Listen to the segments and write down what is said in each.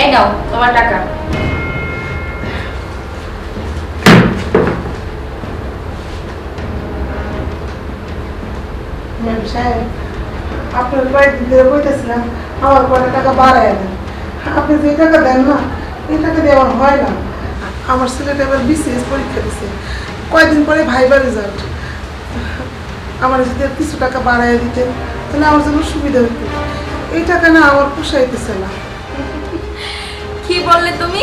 এই তোমার টাকা আমার ছেলেটা এবার পরীক্ষা পরে ভাইবার রেজাল্ট আমার যদি কিছু টাকা বাড়ায় দিতেন তাহলে আমার জন্য সুবিধা হইতো এই টাকা না আমার পোষাইতেছে না কি বললে তুমি?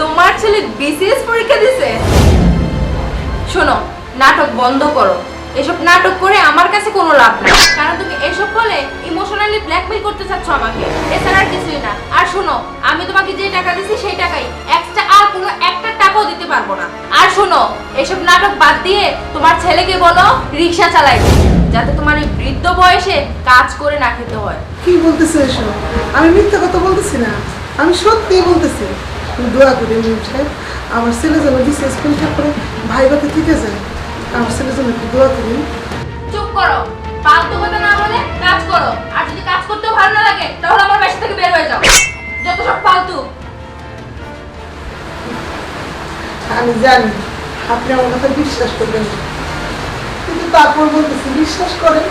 তোমার ছেলে বিসিএস পরীক্ষা দিছে? শোনো, নাটক বন্ধ করো। এসব নাটক করে আমার কাছে কোনো লাভ নেই। কারণ তুমি এসব বলে ইমোশনালি ব্ল্যাকমেল করতে চাচ্ছ আমাকে। এছাড়া আর কিছুই না। আর শোনো, আমি তোমাকে যে টাকা দিছি সেই টাকাই এক্সট্রা আর কোনো একটা টাকাও দিতে পারব না। আর শোনো, এসব নাটক বাদ দিয়ে তোমার ছেলেকে বলো, রিক্সা চালাই। যাতে তোমার এই বৃদ্ধ বয়সে কাজ করে না খেতে হয়। কি বলতেছে এসব? আমি মিথ্যা কথা বলতেছি না। আমি সত্যিই বলতেছি দোয়া করি ম্যাম সাহেব। আমার ছেলে যেন বিসিএস পরীক্ষা করে ভাই ভাইবাতে থেকে যায়। আমার ছেলে যেন একটু দোয়া করি। চুপ করো। ফালতু কথা না বলে কাজ করো। আর যদি কাজ করতেও ভালো না লাগে তাহলে আমার বাসা থেকে বের হয়ে যাও। যত সব ফালতু আমি জানি আপনি আমার কথা বিশ্বাস করবেন। কিন্তু তারপর বলতেছি বিশ্বাস করেন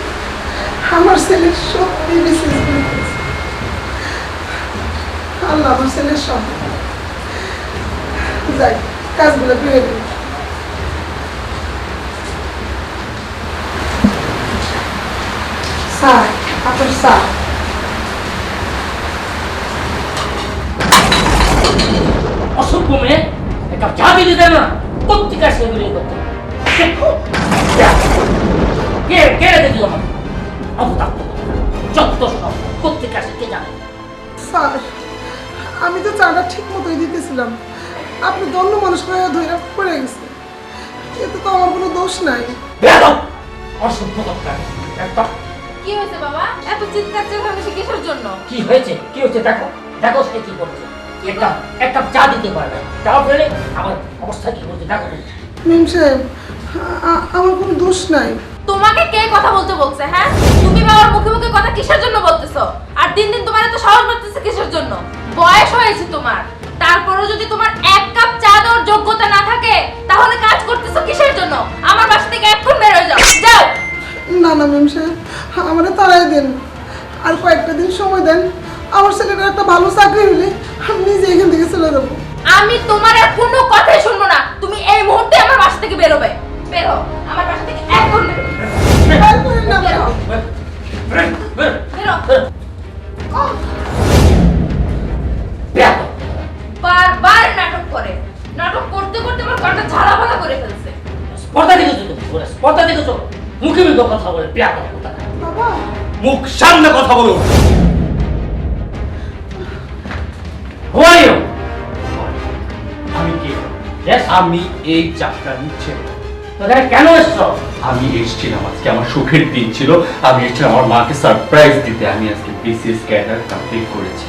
আমার ছেলে সত্যি দিছে। আল্লাহ আমার ছেলের সব। যাই কাজগুলো দিন স্যার আপনার স্যার। অসভ্য মেয়ে এক চা দিতে দেয় না। পত্রিকা সেগুলি করতে কে? কে? রেখে দিল আমার অবতাপ্ত যত সব পত্রিকা কে জানে? স্যার আমি তো চাটা ঠিক মতোই দিতেছিলাম। আপনি দন্য মানুষ করে ধরে পড়ে গেছে। এতে তো আমার কোনো দোষ নাই। অসভ্য দরকার কি হয়েছে বাবা? এত চিৎকার চেঁচামেচি কিসের জন্য? কি হয়েছে? কি হয়েছে দেখো। দেখো সে কি করছে। এক কাপ এক কাপ চা দিতে পারবে। আমার অবস্থা কি করছে দেখো। মিম সাহেব আ- আ- আমার কোনো দোষ নাই। তোমাকে কে কথা বলতে বলছে হ্যাঁ? তুমি বাবার মুখে মুখে কথা কিসের জন্য বলতেছো? আর দিন দিন তোমার এত সাহস বাড়তেছে কিসের জন্য? বয়স হয়েছে তোমার। তারপরও যদি তোমার এক কাপ চা দেওয়ার যোগ্যতা না থাকে তাহলে কাজ করতেছো কিসের জন্য? আমার বাসা থেকে এখন বের হয়ে যাও। যাও। না না মিম সাহেব আমারে তাড়াই দেন। আর কয়েকটা দিন সময় দেন। আমার ছেলেটার একটা ভালো চাকরি হলে আমি নিজে এখান থেকে চলে যাব। আমি তোমার আর কোনো কথাই শুনব না। তুমি এই মুহূর্তে আমার বাসা থেকে বেরোবে বের আমার বাসা থেকে এখন বের বের হও। বের, বের, করতে করতে আমার কটা ঝাড়া ফালা করে ফেলছে। স্পর্ধা দেখেছ তুমি? ওরা স্পর্ধা দেখেছ? মুখে মুখে কথা বলে বেয়াদব কোথাকার। বাবা। মুখ সামনে কথা Who আমি কে? Yes, আমি এই যাত্রা নিচ্ছে। কেন এসছো? আমি এসেছিলাম আজকে আমার সুখের দিন ছিল। আমি এসেছিলাম আমার মাকে সারপ্রাইজ দিতে। আমি আজকে বিসিএস ক্যাডার কমপ্লিট করেছি।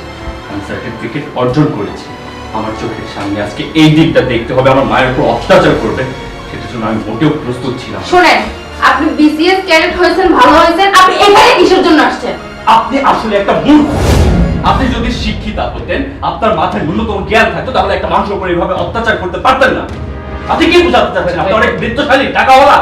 আমি সার্টিফিকেট অর্জন করেছি। আমার চোখের সামনে আজকে এই দিকটা দেখতে হবে আমার মায়ের উপর অত্যাচার করবে সেটার জন্য আমি মোটেও প্রস্তুত ছিলাম শোনেন আপনি বিসিএস ক্যাডেট হয়েছেন ভালো হয়েছেন আপনি এখানে কিসের জন্য আসছেন? আপনি আসলে একটা মূর্খ। আপনি যদি শিক্ষিত হতেন আপনার মাথায় ন্যূনতম জ্ঞান থাকতো তাহলে একটা মানুষের উপর এইভাবে অত্যাচার করতে পারতেন না। আপনি কি বোঝাতে চাচ্ছেন? আপনি অনেক বৃত্তশালী টাকাওয়ালা।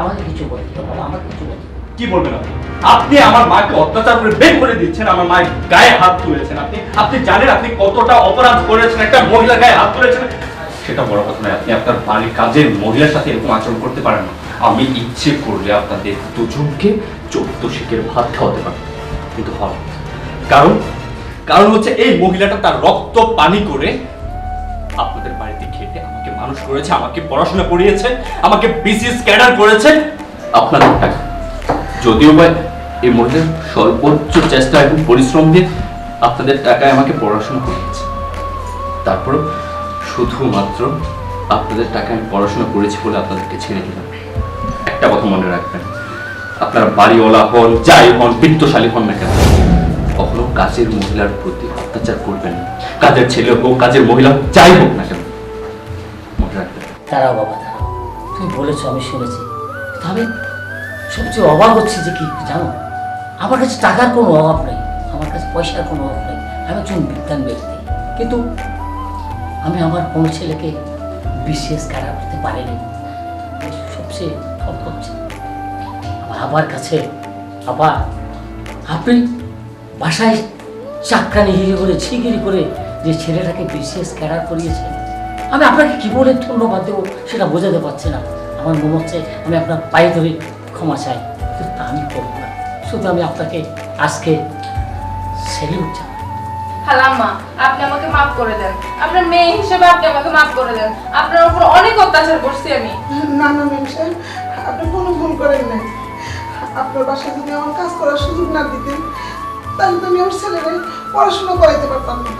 আমাকে কিছু বলতে আমাকে কিছু বলতে কি বলবেন আপনি? আপনি আমার মাকে অত্যাচার করে বের করে দিচ্ছেন, আমার মায়ের গায়ে হাত তুলেছেন। আপনি আপনি জানেন আপনি কতটা অপরাধ করেছেন, একটা মহিলা গায়ে হাত তুলেছেন। সেটা বড় কথা নয়, আপনি আপনার বাড়ির কাজের মহিলার সাথে এরকম আচরণ করতে পারেন না। আমি ইচ্ছে করলে আপনাদের দুজনকে চোদ্দ শিখের ভাত খাওয়াতে পারি। কিন্তু হবে কারণ কারণ হচ্ছে এই মহিলাটা তার রক্ত পানি করে আপনাদের বাড়িতে খেটে আমাকে মানুষ করেছে, আমাকে পড়াশোনা করিয়েছে, আমাকে বিসিএস ক্যাডার করেছে। আপনাদের টাকা। যদিও বা এই মহিলার সর্বোচ্চ চেষ্টা এবং পরিশ্রম দিয়ে আপনাদের টাকায় আমাকে পড়াশোনা করিয়েছে। তারপরও শুধুমাত্র আপনাদের টাকায় আমি পড়াশোনা করেছি বলে আপনাদেরকে ছেড়ে দিলাম। একটা কথা মনে রাখবেন আপনারা বাড়িওয়ালা হন যাই হন বৃত্তশালী হন না কেন কখনো কাজের মহিলার প্রতি অত্যাচার করবেন না। কাজের ছেলে হোক কাজের মহিলা হোক, যাই হোক না কেন মনে রাখবেন। দাঁড়াও বাবা দাঁড়াও। তুমি বলেছ আমি শুনেছি। আমি সবচেয়ে অবাক হচ্ছে যে কি, জানো? আমার কাছে টাকার কোনো অভাব নেই, আমার কাছে পয়সার কোনো অভাব নেই, আমি একজন বিজ্ঞান ব্যক্তি। কিন্তু আমি আমার কোনো ছেলেকে বিশেষ কারা করতে পারিনি? সবচেয়ে সব হচ্ছে। আমার কাছে আবার আপনি বাসায় চাকরানি হিরে করে, ছিগিরি করে যে ছেলেটাকে বিশেষ ক্যারার করিয়েছেন আমি আপনাকে কি বলে ধন্যবাদ দেবো সেটা বোঝাতে পারছি না। আমার মনে হচ্ছে আমি আপনার পায়ে ধরে ক্ষমা চাই কিন্তু তা আমি করব না। শুধু আমি আপনাকে আজকে সেলিউট চাই খালাম্মা আপনি আমাকে মাফ করে দেন। আপনার মেয়ে হিসেবে আপনি আমাকে মাফ করে দেন। আপনার উপর অনেক অত্যাচার করছি আমি। না না ম্যাম সাহেব আপনি কোনো ভুল করেন নাই। আপনার বাসায় যদি আমার কাজ করার সুযোগ না দিতেন তাহলে তো আমি আমার পড়াশোনা করাইতে পারতাম না।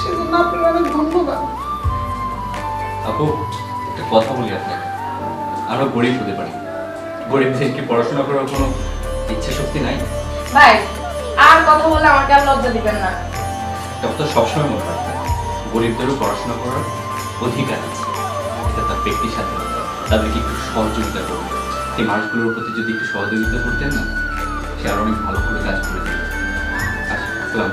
সেজন্য আপনার অনেক ধন্যবাদ। আপু একটা কথা বলি আপনাকে। আমরা গরিব হতে পারি। গরিবদের কি পড়াশোনা করার কোনো ইচ্ছা শক্তি নাই? ভাই আর কথা বলে আমাকে আর লজ্জা দিবেন না। ডক্টর সবসময় মনে রাখবেন গরিবদেরও পড়াশোনা করার অধিকার আছে। এটা তার ব্যক্তি স্বাধীনতা তাদেরকে একটু সহযোগিতা করবে এই মানুষগুলোর প্রতি যদি একটু সহযোগিতা করতেন না সে আর অনেক ভালো করে কাজ করে দিত। আসসালাম.